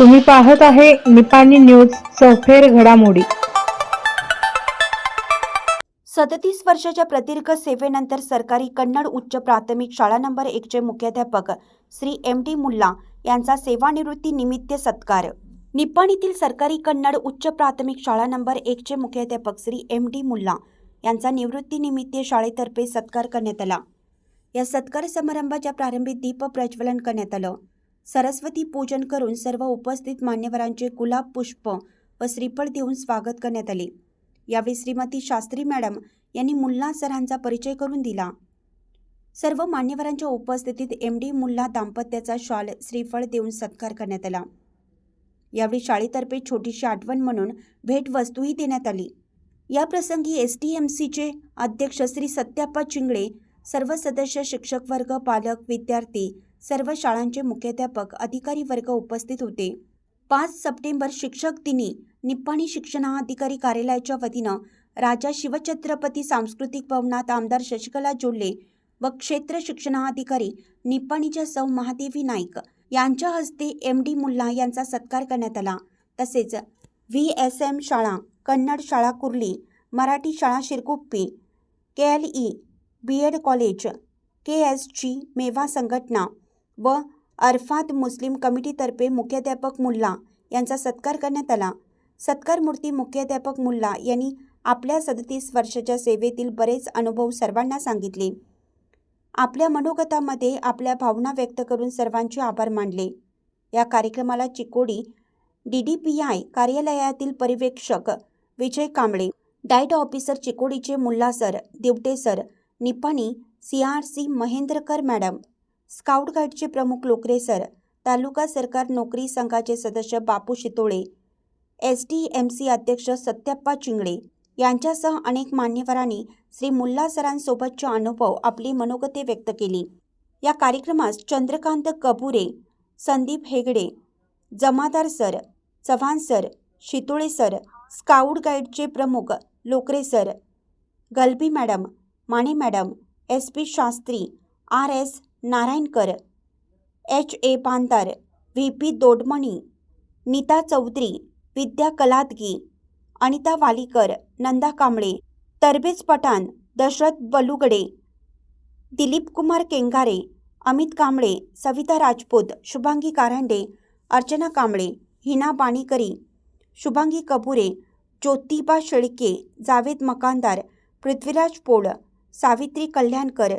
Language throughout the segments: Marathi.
तुम्ही पाहत आहे निपाणी न्यूज सफेर घडामोडी. सदतीस वर्षाच्या प्रदीर्घ सेवेनंतर सरकारी कन्नड उच्च प्राथमिक शाळा नंबर एकचे मुख्याध्यापक श्री एम डी मुल्ला यांचा सेवानिवृत्ती निमित्त सत्कार. निपाणीतील सरकारी कन्नड उच्च प्राथमिक शाळा नंबर एकचे मुख्याध्यापक श्री एम डी मुल्ला यांचा निवृत्तीनिमित्त शाळेतर्फे सत्कार करण्यात आला. या सत्कार समारंभाच्या प्रारंभी दीप प्रज्वलन करण्यात आलं. सरस्वती पूजन करून सर्व उपस्थित मान्यवरांचे गुलाब पुष्प व श्रीफळ देऊन स्वागत करण्यात आले. यावेळी श्रीमती शास्त्री मॅडम यांनी मुल्ला सरांचा परिचय करून दिला. सर्व मान्यवरांच्या उपस्थितीत एम डी मुल्ला दाम्पत्याचा शाल श्रीफळ देऊन सत्कार करण्यात आला. यावेळी शाळेतर्फे छोटीशी आठवण म्हणून भेटवस्तूही देण्यात आली. या प्रसंगी एस टी एम सीचे अध्यक्ष श्री सत्याप्पा चिंगळे सर्व सदस्य शिक्षक वर्ग पालक विद्यार्थी सर्व शाळांचे मुख्याध्यापक अधिकारी वर्ग उपस्थित होते. पाच सप्टेंबर शिक्षक दिनी निप्पाणी शिक्षणाधिकारी कार्यालयाच्या वतीनं राजा शिवछत्रपती सांस्कृतिक भवनात आमदार शशिकला जोल्ले व क्षेत्र शिक्षणाधिकारी निप्पाणीच्या सौ महादेवी नाईक यांच्या हस्ते एम डी मुल्ला यांचा सत्कार करण्यात आला. तसेच व्ही एस एम शाळा कन्नड शाळा कुर्ली मराठी शाळा Shirkuppi K L E B Ed college K S G मेवा संघटना व अरफात मुस्लिम कमिटीतर्फे मुख्याध्यापक मुल्ला यांचा सत्कार करण्यात आला. सत्कार मूर्ती मुख्याध्यापक मुल्ला यांनी आपल्या सदतीस वर्षाच्या सेवेतील बरेच अनुभव सर्वांना सांगितले. आपल्या मनोगतामध्ये आपल्या भावना व्यक्त करून सर्वांचे आभार मानले. या कार्यक्रमाला Chikodi D D P I कार्यालयातील पर्यवेक्षक Vijay Kamble DIET officer चिकोडीचे Mulla sir Divate sir Nipani C R C Mahendrakar madam scout गाईडचे प्रमुख लोकरे सर तालुका सरकार नोकरी संघाचे सदस्य Bapu Shitole S T M C अध्यक्ष सत्याप्पा चिंगळे यांच्यासह अनेक मान्यवरांनी श्री मुल्ला सरांसोबतचे अनुभव आपली मनोगते व्यक्त केली. या कार्यक्रमास Chandrakant Kabure Sandeep Hegde Jamadar sir Chavan sir Shitole sir scout गाईडचे प्रमुख Lokare sir Galbi madam Mane madam S P Shastri R S Narayankar H. A. Pantar V. P. Dodmani Neeta Chaudhari Vidya Kaladagi Anita Walikar Nanda Kamble Tabrez Pathan Dashrath बलुगडे Dilip Kumar केंगारे Amit Kamble Savita Rajput Shubhangi Karande Archana Kamble Hina बाणीकरी Shubhangi कपुरे Jyotiba Shelke Javed Makandar Prithviraj पोळ सावित्री कल्याणकर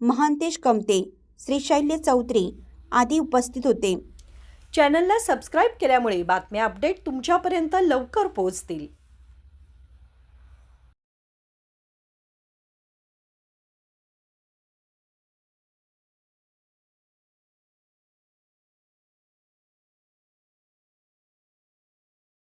महांतेश कमते श्रीशैल्य चौधरी आदी उपस्थित होते. चॅनलला सबस्क्राईब केल्यामुळे बातम्या अपडेट तुमच्यापर्यंत लवकर पोहोचतील.